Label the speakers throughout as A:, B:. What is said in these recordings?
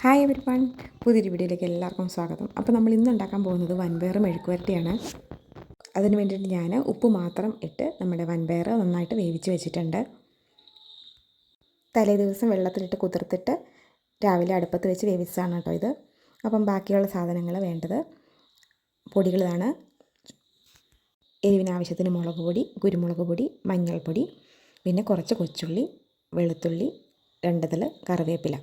A: Hi every one പുതിയൊരു വീഡിയോയിലേക്ക് എല്ലാവർക്കും സ്വാഗതം. അപ്പോൾ നമ്മൾ ഇന്ന് ഉണ്ടാക്കാൻ പോകുന്നത് വൻപയർ മെഴുക്കുവരട്ടിയാണ്. അതിന് വേണ്ടിയിട്ട് ഞാൻ ഉപ്പ് മാത്രം ഇട്ട് നമ്മുടെ വൻപയർ നന്നായിട്ട് വേവിച്ച് വെച്ചിട്ടുണ്ട്. തലേ ദിവസം വെള്ളത്തിലിട്ട് കുതിർത്തിട്ട് രാവിലെ അടുപ്പത്ത് വെച്ച് വേവിച്ചതാണ് കേട്ടോ ഇത്. അപ്പം ബാക്കിയുള്ള സാധനങ്ങൾ വേണ്ടത് പൊടികളാണ്. എരിവിനാവശ്യത്തിന് മുളക് പൊടി കുരുമുളക് പൊടി മഞ്ഞൾപ്പൊടി പിന്നെ കുറച്ച് കൊച്ചുള്ളി വെളുത്തുള്ളി രണ്ടതിൽ കറിവേപ്പില.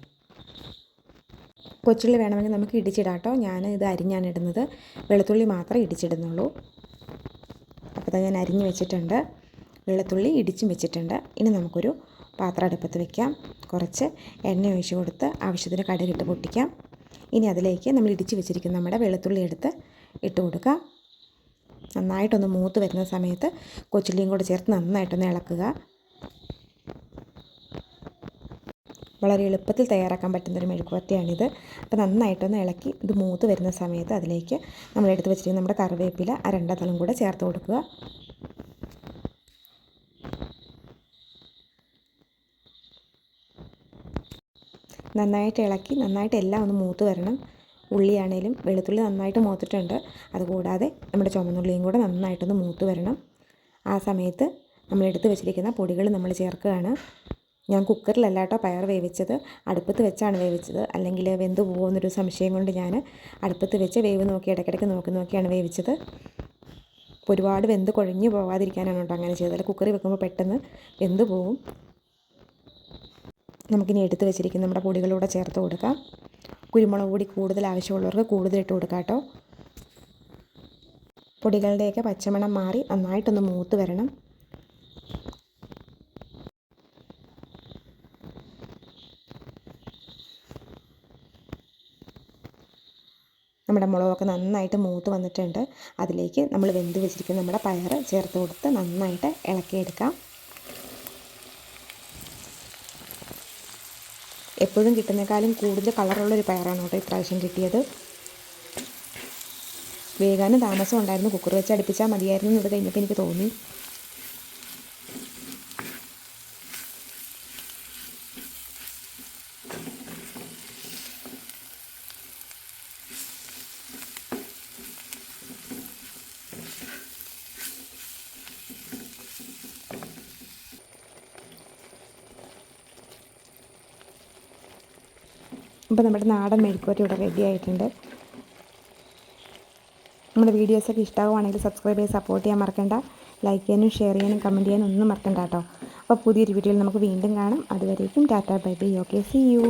A: കൊച്ചുള്ളി വേണമെങ്കിൽ നമുക്ക് ഇടിച്ചിടാം കേട്ടോ. ഞാൻ ഇത് അരിഞ്ഞാണ് ഇടുന്നത്. വെളുത്തുള്ളി മാത്രമേ ഇടിച്ചിടുന്നുള്ളൂ. അപ്പോൾ ഞാൻ അരിഞ്ഞ് വെച്ചിട്ടുണ്ട്. വെളുത്തുള്ളി ഇടിച്ചും വെച്ചിട്ടുണ്ട്. ഇനി നമുക്കൊരു പാത്രം അടുപ്പത്ത് വെക്കാം. കുറച്ച് എണ്ണ ഒഴിച്ച് കൊടുത്ത് ആവശ്യത്തിന് കടുകിട്ട് പൊട്ടിക്കാം. ഇനി അതിലേക്ക് നമ്മൾ ഇടിച്ച് വെച്ചിരിക്കുന്ന നമ്മുടെ വെളുത്തുള്ളി എടുത്ത് ഇട്ട് കൊടുക്കാം. നന്നായിട്ടൊന്ന് മൂത്ത് വരുന്ന സമയത്ത് കൊച്ചുള്ളിയും കൂടെ ചേർത്ത് നന്നായിട്ടൊന്ന് ഇളക്കുക. വളരെ എളുപ്പത്തിൽ തയ്യാറാക്കാൻ പറ്റുന്നൊരു മെഴുക്കുവരട്ടിയാണിത് അപ്പോൾ നന്നായിട്ടൊന്ന് ഇളക്കി ഇത് മൂത്ത് വരുന്ന സമയത്ത് അതിലേക്ക് നമ്മൾ എടുത്ത് വെച്ചിരിക്കുന്ന നമ്മുടെ കറിവേപ്പില ആ രണ്ടതളും കൂടെ ചേർത്ത് കൊടുക്കുക. നന്നായിട്ട് ഇളക്കി നന്നായിട്ട് എല്ലാം ഒന്ന് മൂത്ത് വരണം. ഉള്ളിയാണേലും വെളുത്തുള്ളി നന്നായിട്ട് മൂത്തിട്ടുണ്ട്. അതുകൂടാതെ നമ്മുടെ ചുമന്നുള്ളിയും കൂടെ നന്നായിട്ടൊന്ന് മൂത്ത് വരണം. ആ സമയത്ത് നമ്മൾ എടുത്ത് വെച്ചിരിക്കുന്ന പൊടികൾ നമ്മൾ ചേർക്കുകയാണ്. ഞാൻ കുക്കറിലല്ല കേട്ടോ പയർ വേവിച്ചത്. അടുപ്പത്ത് വെച്ചാണ് വേവിച്ചത്. അല്ലെങ്കിൽ വെന്ത് പോകുമെന്നൊരു സംശയം കൊണ്ട് ഞാൻ അടുപ്പത്ത് വെച്ച് വേവ് നോക്കി ഇടയ്ക്കിടയ്ക്ക് നോക്കി നോക്കിയാണ് വേവിച്ചത്. ഒരുപാട് വെന്ത് കുഴഞ്ഞു പോകാതിരിക്കാനാണ് കേട്ടോ അങ്ങനെ ചെയ്തത്. കുക്കറിൽ വെക്കുമ്പോൾ പെട്ടെന്ന് വെന്ത് പോവും. നമുക്കിനി എടുത്ത് വെച്ചിരിക്കുന്ന നമ്മുടെ പൊടികളൂടെ ചേർത്ത് കൊടുക്കാം. കുരുമുളക് പൊടി കൂടുതൽ ആവശ്യമുള്ളവർക്ക് കൂടുതലിട്ട് കൊടുക്കാം കേട്ടോ. പൊടികളുടെയൊക്കെ പച്ചമണം മാറി നന്നായിട്ടൊന്ന് മൂത്ത് വരണം. നമ്മുടെ മുളകൊക്കെ നന്നായിട്ട് മൂത്ത് വന്നിട്ടുണ്ട്. അതിലേക്ക് നമ്മൾ വെന്ത് വെച്ചിരിക്കുന്ന നമ്മുടെ പയർ ചേർത്ത് കൊടുത്ത് നന്നായിട്ട് ഇളക്കിയെടുക്കാം. എപ്പോഴും കിട്ടുന്നേക്കാളും കൂടുതൽ കളറുള്ളൊരു പയറാണ് കേട്ടോ ഇപ്രാവശ്യം കിട്ടിയത്. വേഗാനും താമസം ഉണ്ടായിരുന്നു. കുക്കർ വെച്ച് അടുപ്പിച്ചാൽ മതിയായിരുന്നു എന്നത് കഴിഞ്ഞപ്പോൾ എനിക്ക് തോന്നി. ഇപ്പോൾ നമ്മുടെ നാടൻ മെഴുക്കുവരട്ടി ഇവിടെ റെഡി ആയിട്ടുണ്ട്. നമ്മുടെ വീഡിയോസൊക്കെ ഇഷ്ടമാവുകയാണെങ്കിൽ സബ്സ്ക്രൈബ് ചെയ്ത് സപ്പോർട്ട് ചെയ്യാൻ മറക്കണ്ട. ലൈക്ക് ചെയ്യാനും ഷെയർ ചെയ്യാനും കമന്റ് ചെയ്യാനും ഒന്നും മറക്കണ്ട കേട്ടോ. അപ്പോൾ പുതിയൊരു വീഡിയോയിൽ നമുക്ക് വീണ്ടും കാണാം. അതുവരേക്കും tata bye bye. Okay see you